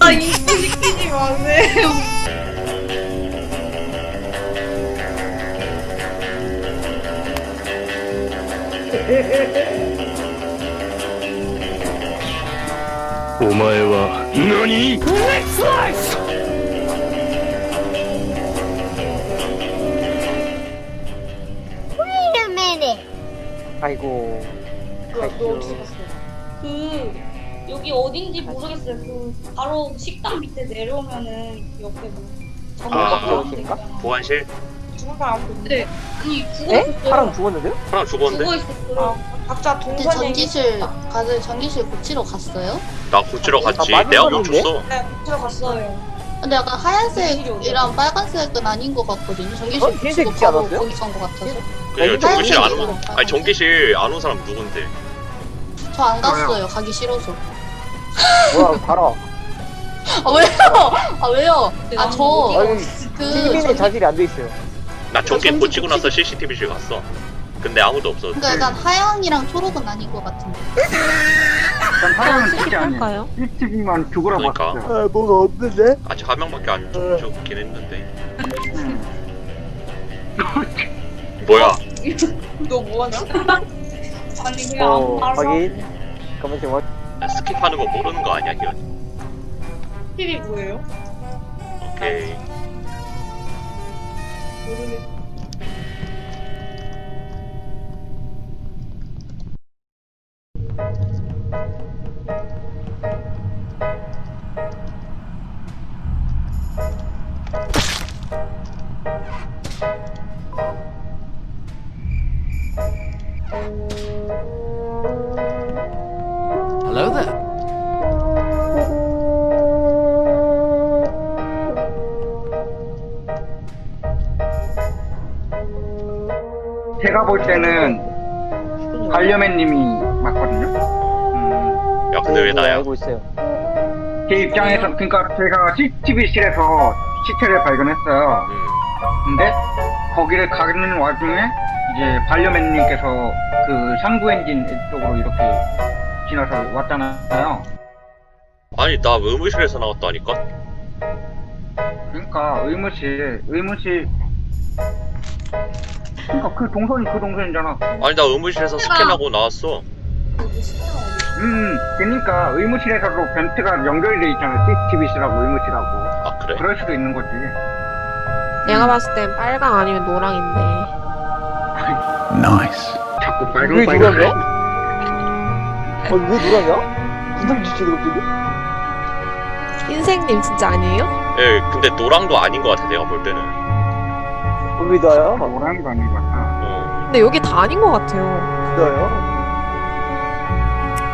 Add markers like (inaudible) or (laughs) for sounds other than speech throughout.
あ、一匹にはね。お前は何？ 어딘지 모르겠어요. 그 바로 식당 밑에 내려오면은 옆에 뭐 아, 정말 그런가? 보안실? 죽은 사람 아무도 아니 죽어 에? 있었어요. 사람 죽었는데요? 하나 죽었는데? 죽어 있었어요. 각자 근데 동선이 전기실 다들 전기실 고치러 갔어요? 나 고치러 갔지. 많이 내가 걸었는데? 멈췄어. 네, 고치러 갔어요. 근데 약간 하얀색이랑 빨간색은 아닌 것 같거든요. 전기실 어? 흰색 있지 바로 않았어요? 거기 간것 같아서. 그냥 전기실 안 온, 하얀색이랑 아니 전기실 안 온 사람 누군데? 저 안 갔어요. 가기 싫어서. 뭐야 가라 아 왜요? 아 왜요? 아저 아니 그 시민의 전기- 자질이 안 돼 있어요 나 전기 전기 고치고 나서 CCTV실 갔어. 근데 아무도 없었어. 그러니까 약간 하양이랑 초록은 아닌 것 같은데. 난 사람은 진짜 아니에요. 할까요? CCTV만 죽으러 그러니까. 봤어요. 아 뭐가 없는데? 아직 한 명밖에 안 죽- 죽긴 했는데. 음. 뭐야? (laughs) 너 뭐하냐? 아니 그냥 어 확인 가만 좀 와. 나 스킵하는 거 모르는 거 아니야, 기현? 필이 뭐예요? 오케이. 모르겠. Hello 제가 볼 때는 반려맨님이 맞거든요. 음, 야, 근데 왜 네, 나야? 알고 있어요 제 입장에서 그러니까 제가 CCTV실에서 시체를 발견했어요. 음. 근데 거기를 가는 와중에 이제 반려맨님께서 그 상부 엔진 쪽으로 이렇게 지나서 왔잖아요. 아니, 나 의무실에서 나왔다니까? 그러니까 의무실 의무실 그러니까 그 동선이 그 동선이잖아. 아니, 나 의무실에서 스캔하고 나왔어. 음, 그러니까 의무실에서도 벤트가 연결돼 있잖아. CCTV실하고 의무실하고. 아, 그래? 그럴 수도 있는 거지. 내가 봤을 땐 빨강 아니면 노랑인데. Nice. 자꾸 왜 빨간 빨간. 누구야? 어왜 누구냐? 무슨 짓이래 갑자기? 흰색님 진짜 아니에요? 예, 근데 노랑도 아닌 것 같아, 내가 볼 때는. 어, 왜 나야? 노란이가 아닌 것 같아. 어. 근데 여기 다 아닌 것 같아요. 나요?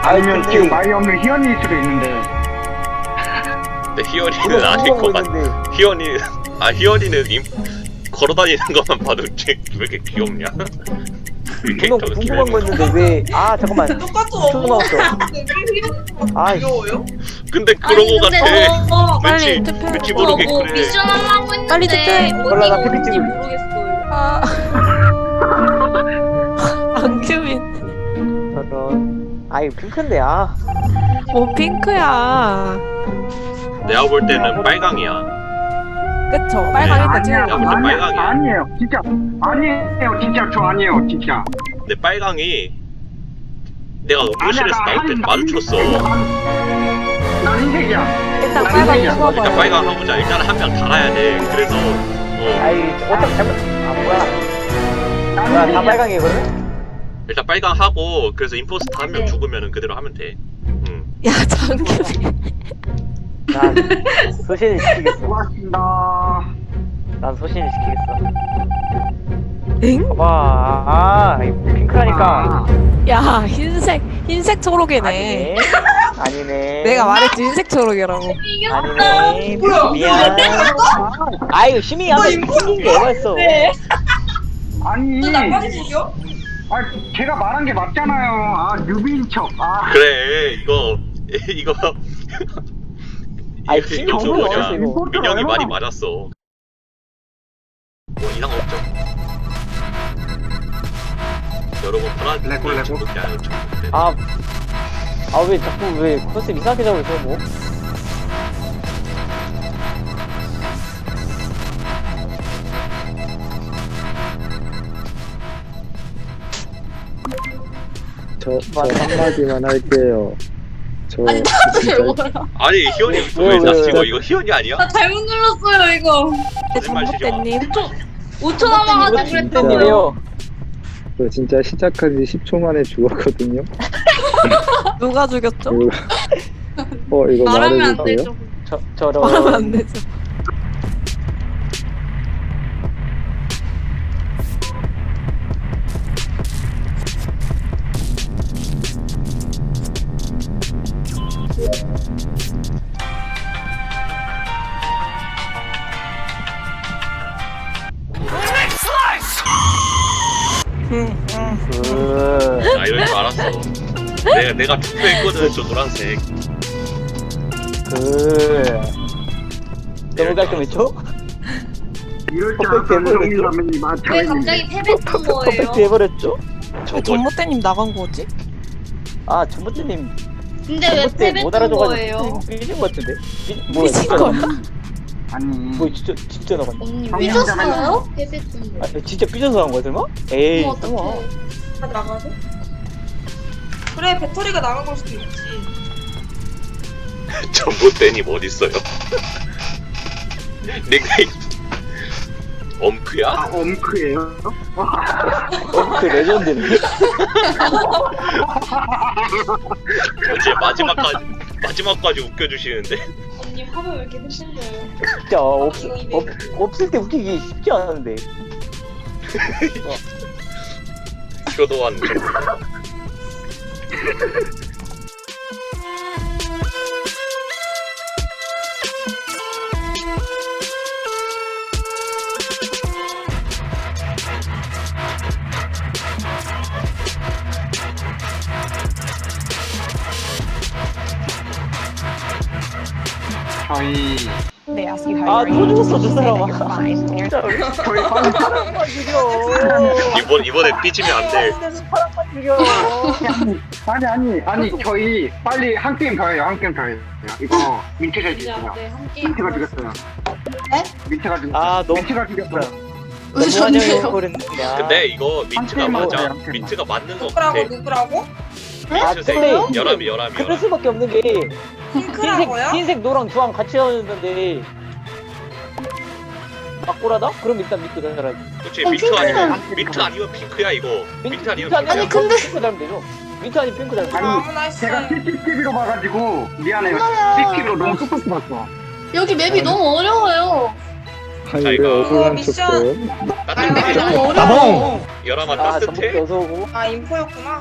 아니면 근데 지금 말이 없는 희연이일 수도 있는데. 근데 희연이는 아닌 것 같아. 희연이, 아, 희연이는 임, 걸어다니는 것만 봐도 쟤왜 이렇게 귀엽냐? 그 분명 캐릭터가 궁금한 거. 있는데 왜? 아 잠깐만 똑같은 초 나왔어. 아이 귀여워요? 근데 그런 거 같아. 어, 빨리 왠지, 투표. 왠지 모르게 뭐 그래. 미션 하려고 했는데 빨리 투표해. 몰라, 나 피피 찍을. 모르겠어요. 아. (laughs) 안규민. 저런 아이 핑크인데 아 뭐 핑크야. 내가 볼 때는 빨강이야. 그쵸? 빨강 일단 아니야, 찍은 야, 거. 근데 아니야, 빨강이야. 아니에요. 진짜 아니에요. 진짜 저 아니에요. 진짜. 근데 빨강이 내가 아니야, 나올 때나 마주쳤어. 난 흰색이야. 일단 나 빨강 흰색이야. 일단. 빨강 하고자. 일단 한 명 달아야 돼. 그래서 어, 아이 어차피 잘못 아 뭐야 난 뭐야 다 흰색이야. 빨강이거든? 일단 빨강 하고 그래서 임포스터 한 명 죽으면은 그대로 하면 돼. 응. 야 장규민. 난 소신을 지키겠어 고맙습니다. 난 소신을 지키겠어. 엥? 봐봐. 아이 핑크라니까. 야 흰색 흰색 초록이네. 아니네. 아니네. 내가 말했지 흰색 초록이라고. 아니네. 미안. 아이고 시민이 한번 생긴 게 뭐였어? 아니, 나까지 죽여? 아, 제가 말한 게 맞잖아요. 아, 뉴비인 척. 아, 그래 이거 (laughs) 이거. 정말 뭐냐 어딨어 이거? 민영이 말이 맞았어. 뭐 이상 없죠. 여러분 파란색 레고, 레고. 전봇대 아니고 전봇대. 아, 아 왜 자꾸 왜 컨셉 이상하게 있어 뭐? 저, 저 한마디만 할게요. 저 아니 다들 뭐야? 아니 희원이 왜, 왜 왜, 왜? 이거 희원이 아니야? 나 잘못 눌렀어요 이거. 거짓말 치지 마. 전봇대님 5초 남아가지고. 진짜님이에요. 저 진짜 시작한 지 10초 만에 죽었거든요. 누가 죽였죠? 그- 어 이거 말하면 안 말해도 돼요? 되죠. 저 저런. 말하면 안 되죠. 내가 내가 투표했거든 저 노란색. 그. 너무 깔끔했죠? 이럴 줄 알았어요 정민라면이 왜 맞춰있는데 갑자기 패배한 거예요? 퍼펙트 해버렸죠? 저거 전봇대님 나간 거지? 아 전봇대님 근데 왜 전봇대 못 패배한 거예요? 알아줘가지고 삐진 것 같은데? 삐- 뭐야 삐진 진짜 거야? 나갔네? 아니 뭐 진짜 진짜 나갔네 언니 아, 삐졌어요? 패배한 거. 아 진짜 삐져서 한 거야 설마? 에이 설마 어떡해. 다 나가서? 그래 배터리가 나간 걸 수도 있지. (laughs) 전봇대님 어디 있어요? (laughs) 닉네임 엄크야? 아 엄크예요? (laughs) 그 레전드네 어제 마지막까지 마지막까지 웃겨주시는데 언니 화면 왜 이렇게 흔들려요? 진짜 없, 없, 없을 때 웃기기 쉽지 않은데 효도한 점. 저희 (laughs) (laughs) 사람만 죽여. 이번 이번에 삐지면 안 돼. 사람만 죽여. 아니 아니 아니 저희 빨리 한 게임 더 해요 한 게임 더 해요. 이거 민트가 이제 죽였어요. 네, 민트가 죽였어요. 네? 민트가 죽였어요. 아, 너무 민트가 죽였어요. 왜 전데요? 근데 이거 민트가 한 맞아. 민트가 맞는 거 같아. 누구라고 누구라고? 아 민트색. 근데 열함이 열함이 그럴 열함. 수밖에 없는 게 흰색 핑크라고요? 흰색 노랑 주황 같이 나오는데 막고라다? 그럼 일단 민트 던져라 그렇지 민트 아니면 민트 아니면 핑크야 이거. 민트 아니면 핑크야. 아니, 근데- 핑크 달면 되죠 민트 아니면 핑크 달면 되죠 아니 아무나 했어. 제가 CCTV로 봐가지고 미안해요 CCTV로 너무 쏙쏙 봤어 여기 맵이 너무 어려워요. 아니 자, 왜 이거 억울한 미션. 척해요? 따뜻해. 너무 어려워. 열함아 아 전봇대 따뜻해. 어서오고 아 인포였구나.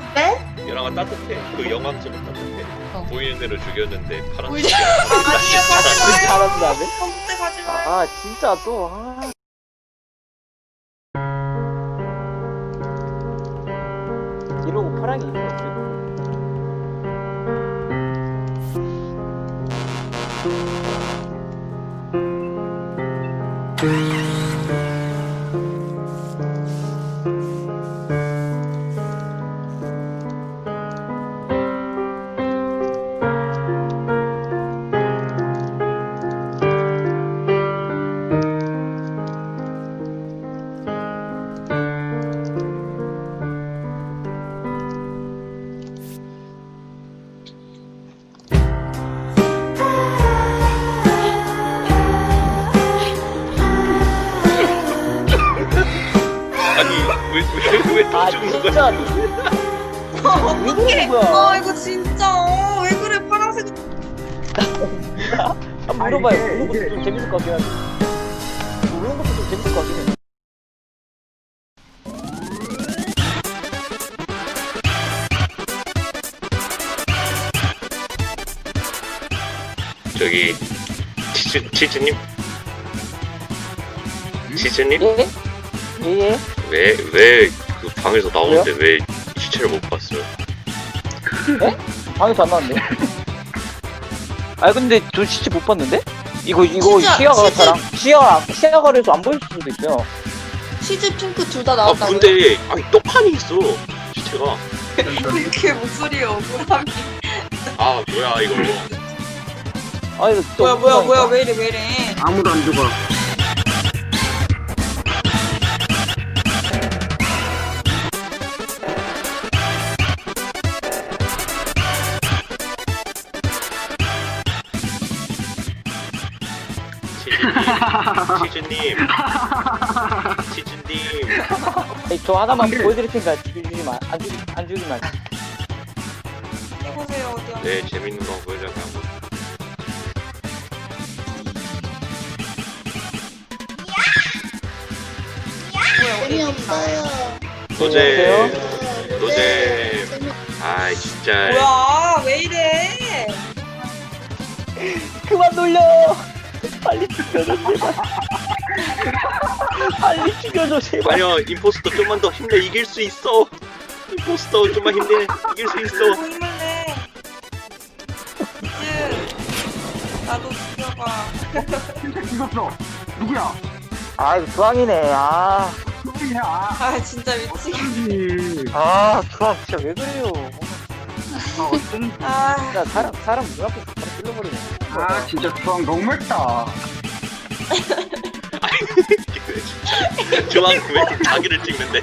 열함아 따뜻해. 그 영암처럼 따뜻해. 어. 보이는 대로 죽였는데 파란. 보이는 아 아니에요 가지 마요. 잘한다네 컴퓨터 가지 마요. 아 진짜 또 아. 아 진짜 왜 그러는 거야? 아 이거 진짜. 어, 왜 그래? 파란색. 아, 물어봐요. 이게- 모르는 것도 이게- 좀 재밌을 것 같긴 한데. 모르는 것도 좀 재밌을 것 같긴 해. 저기 치즈 치즈님? 치즈님? 예? 예 예. 왜 왜 그 방에서 나오는데 왜 시체를 못 봤어요? 방에서 안 나왔네 (laughs) 아 근데 저 진짜 못 봤는데? 이거 이거 진짜, 시야가 진짜. 저랑 시야가 시야가 그래서 안 보일 수도 있어요 치즈 핑크 둘 다 아 나왔다고요? 근데 아니 떡하니 있어 자체가 이렇게 목소리에 억울함이. 아 뭐야 이거 아 이거 또 뭐야 뭐야. 뭐야 왜 이래 왜 이래. 아무도 안 죽어. 치즈님. 치즈님. (laughs) 아니, 저 하나만 근데- 보여드릴 테니까 죽이지만 안 죽이 안 죽이면 해보세요 어디 한네 재밌는 거 보여줘서 노제 노제. 아이 진짜. 뭐야 왜 이래. 그만 놀려 빨리 죽여줘 제발 빨리 죽여줘 제발 아니야 임포스터 좀만 더 힘내 이길 수 있어 임포스터 좀만 힘내 이길 수 있어 내. 이즈 나도 죽여봐. 진짜 (laughs) 죽었어. 누구야? 아 이거 주황이네 아, 누구야? 아 진짜 미치겠네. 어쩐지. 아 주황 진짜 왜 그래요 아, 어쩐지. 아 진짜 사람 사람 눈앞에서 바로 찔러버리네 아, 진짜 주황 너무 맵다. 진짜 조만 왜 자기를 찍는데